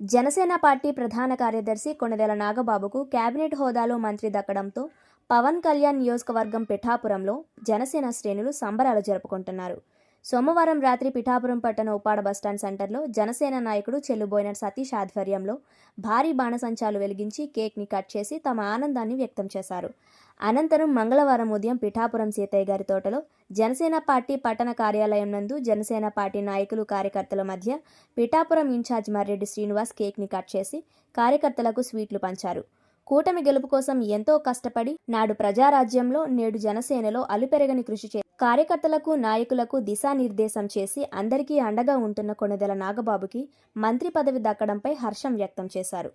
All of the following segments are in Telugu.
జనసేన పార్టీ ప్రధాన కార్యదర్శి కొణిదెల నాగబాబుకు కేబినెట్ హోదాలో మంత్రి దక్కడంతో పవన్ కళ్యాణ్ నియోజకవర్గం పిఠాపురంలో జనసేన శ్రేణులు సంబరాలు జరుపుకుంటున్నారు. సోమవారం రాత్రి పిఠాపురం పట్టణ ఉపాడ బస్టాండ్ సెంటర్లో జనసేన నాయకుడు చెల్లుబోయిన సతీష్ ఆధ్వర్యంలో భారీ బాణసంచాలు వెలిగించి కేక్ని కట్ చేసి తమ ఆనందాన్ని వ్యక్తం చేశారు. అనంతరం మంగళవారం ఉదయం పిఠాపురం సీతయ్య గారి తోటలో జనసేన పార్టీ పట్టణ కార్యాలయం నందు జనసేన పార్టీ నాయకులు కార్యకర్తల మధ్య పిఠాపురం ఇన్ఛార్జ్ మర్రెడ్డి శ్రీనివాస్ కేక్ని కట్ చేసి కార్యకర్తలకు స్వీట్లు పంచారు. కూటమి గెలుపు కోసం ఎంతో కష్టపడి నాడు ప్రజారాజ్యంలో నేడు జనసేనలో అలుపెరగని కృషి చే కార్యకర్తలకు నాయకులకు దిశానిర్దేశం చేసి అందరికీ అండగా ఉంటున్న కొణిదెల నాగబాబుకి మంత్రి పదవి దక్కడంపై హర్షం వ్యక్తం చేశారు.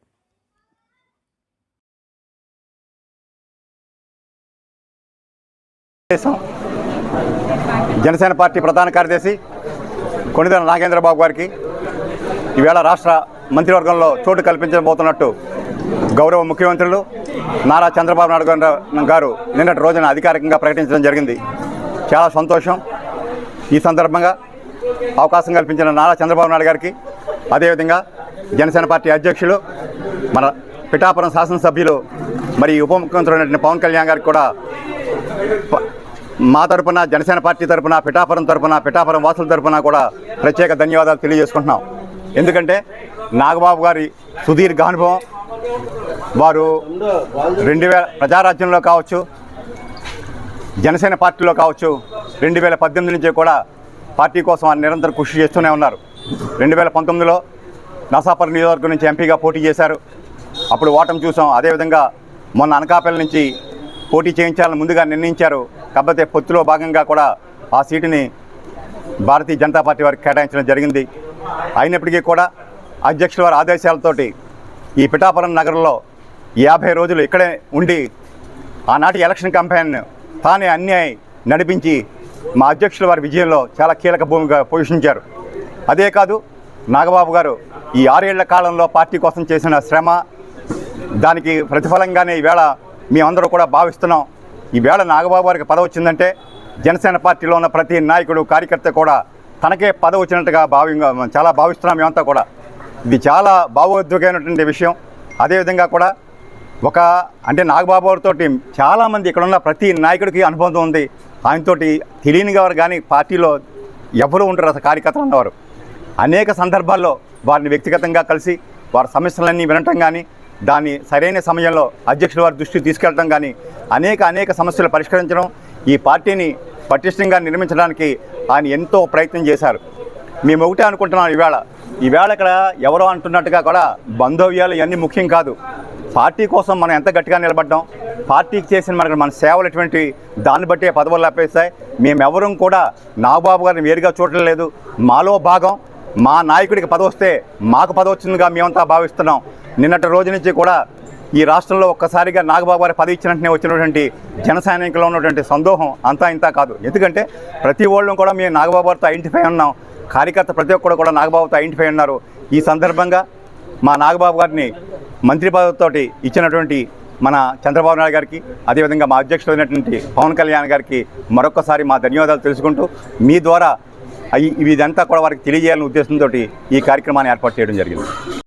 జనసేన పార్టీ ప్రధాన కార్యదర్శి కొణిదెల నాగేంద్రబాబు గారికి ఈవేళ రాష్ట్ర మంత్రివర్గంలో చోటు కల్పించబోతున్నట్టు గౌరవ ముఖ్యమంత్రులు నారా చంద్రబాబు నాయుడు గారు నిన్నటి రోజున అధికారికంగా ప్రకటించడం జరిగింది. చాలా సంతోషం. ఈ సందర్భంగా అవకాశం కల్పించిన నారా చంద్రబాబు నాయుడు గారికి అదేవిధంగా జనసేన పార్టీ అధ్యక్షులు మన పిఠాపురం శాసనసభ్యులు మరి ఉప ముఖ్యమంత్రి పవన్ కళ్యాణ్ గారికి కూడా మా తరపున జనసేన పార్టీ తరపున పిఠాపురం తరపున పిఠాపురం వాసుల తరపున కూడా ప్రత్యేక ధన్యవాదాలు తెలియజేసుకుంటున్నాం. ఎందుకంటే నాగబాబు గారి సుదీర్ఘ అనుభవం వారు రెండు వేల ప్రజారాజ్యంలో కావచ్చు జనసేన పార్టీలో కావచ్చు రెండు వేల పద్దెనిమిది నుంచి కూడా పార్టీ కోసం ఆయన నిరంతరం కృషి చేస్తూనే ఉన్నారు. రెండు వేల పంతొమ్మిదిలో నసాపర్ నియోజకవర్గం నుంచి ఎంపీగా పోటీ చేశారు. అప్పుడు ఓటమి చూసాం. అదేవిధంగా మొన్న అనకాపల్లి నుంచి పోటీ చేయించాలని ముందుగా నిర్ణయించారు. కాకపోతే పొత్తులో భాగంగా కూడా ఆ సీటుని భారతీయ జనతా పార్టీ వారికి కేటాయించడం జరిగింది. అయినప్పటికీ కూడా అధ్యక్షుల వారి ఆదేశాలతోటి ఈ పిఠాపురం నగరంలో యాభై రోజులు ఇక్కడే ఉండి ఆనాటి ఎలక్షన్ క్యాంపెయిన్ తానే అన్నీ నడిపించి మా అధ్యక్షుల వారి విజయంలో చాలా కీలక భూమిగా పోషించారు. అదే కాదు నాగబాబు గారు ఈ ఆరేళ్ళ కాలంలో పార్టీ కోసం చేసిన శ్రమ దానికి ప్రతిఫలంగానే ఈవేళ మేమందరూ కూడా భావిస్తున్నాం. ఈవేళ నాగబాబు గారికి పదవి వచ్చిందంటే జనసేన పార్టీలో ఉన్న ప్రతి నాయకుడు కార్యకర్త కూడా తనకే పదవి వచ్చినట్టుగా భావి చాలా భావిస్తున్నాం మేమంతా కూడా. ఇది చాలా భావోద్వేగమైనటువంటి విషయం. అదేవిధంగా కూడా ఒక అంటే నాగబాబు చాలామంది ఇక్కడ ఉన్న ప్రతి నాయకుడికి అనుబంధం ఉంది. ఆయనతోటి తెలియని వారు కానీ పార్టీలో ఎవరు ఉంటారు అసలు కార్యకర్తలు ఉన్నవారు అనేక సందర్భాల్లో వారిని వ్యక్తిగతంగా కలిసి వారి సమస్యలన్నీ వినటం కానీ దాన్ని సరైన సమయంలో అధ్యక్షుల వారి దృష్టికి తీసుకెళ్ళటం కానీ అనేక అనేక సమస్యలు పరిష్కరించడం ఈ పార్టీని పటిష్టంగా నిర్మించడానికి ఆయన ఎంతో ప్రయత్నం చేశారు. మేము ఒకటే అనుకుంటున్నాం ఈవేళ ఈవేళ ఇక్కడ ఎవరో అంటున్నట్టుగా కూడా బంధవ్యాలు ఇవన్నీ ముఖ్యం కాదు. పార్టీ కోసం మనం ఎంత గట్టిగా నిలబడ్డాం? పార్టీకి చేసిన మనకు మన సేవలు ఎటువంటి దాన్ని బట్టే పదవులు లభిస్తాయి మేమెవరం కూడా నాగబాబు గారిని వేరుగా చూడటం లేదు. మాలో భాగం మా నాయకుడికి పదవి వస్తే మాకు పదవి వచ్చిందిగా మేమంతా భావిస్తున్నాం. నిన్నటి రోజు నుంచి కూడా ఈ రాష్ట్రంలో ఒక్కసారిగా నాగబాబు గారి పదవి ఇచ్చినట్టునే వచ్చినటువంటి జన సైనికుల్లో ఉన్నటువంటి సందోహం అంతా ఇంత కాదు. ఎందుకంటే ప్రతి వాళ్ళం కూడా మేము నాగబాబు గారితో ఐడెంటిఫై ఉన్నాం. కార్యకర్త ప్రతి ఒక్కరు కూడా నాగబాబుతో ఐడెంటిఫై ఉన్నారు. ఈ సందర్భంగా మా నాగబాబు గారిని మంత్రి పదవితోటి ఇచ్చినటువంటి మన చంద్రబాబు నాయుడు గారికి అదేవిధంగా మా అధ్యక్షుడు అయినటువంటి పవన్ కళ్యాణ్ గారికి మరొకసారి మా ధన్యవాదాలు తెలుసుకుంటూ మీ ద్వారా ఇదంతా కూడా వారికి తెలియజేయాలనే ఉద్దేశంతో ఈ కార్యక్రమాన్ని ఏర్పాటు చేయడం జరిగింది.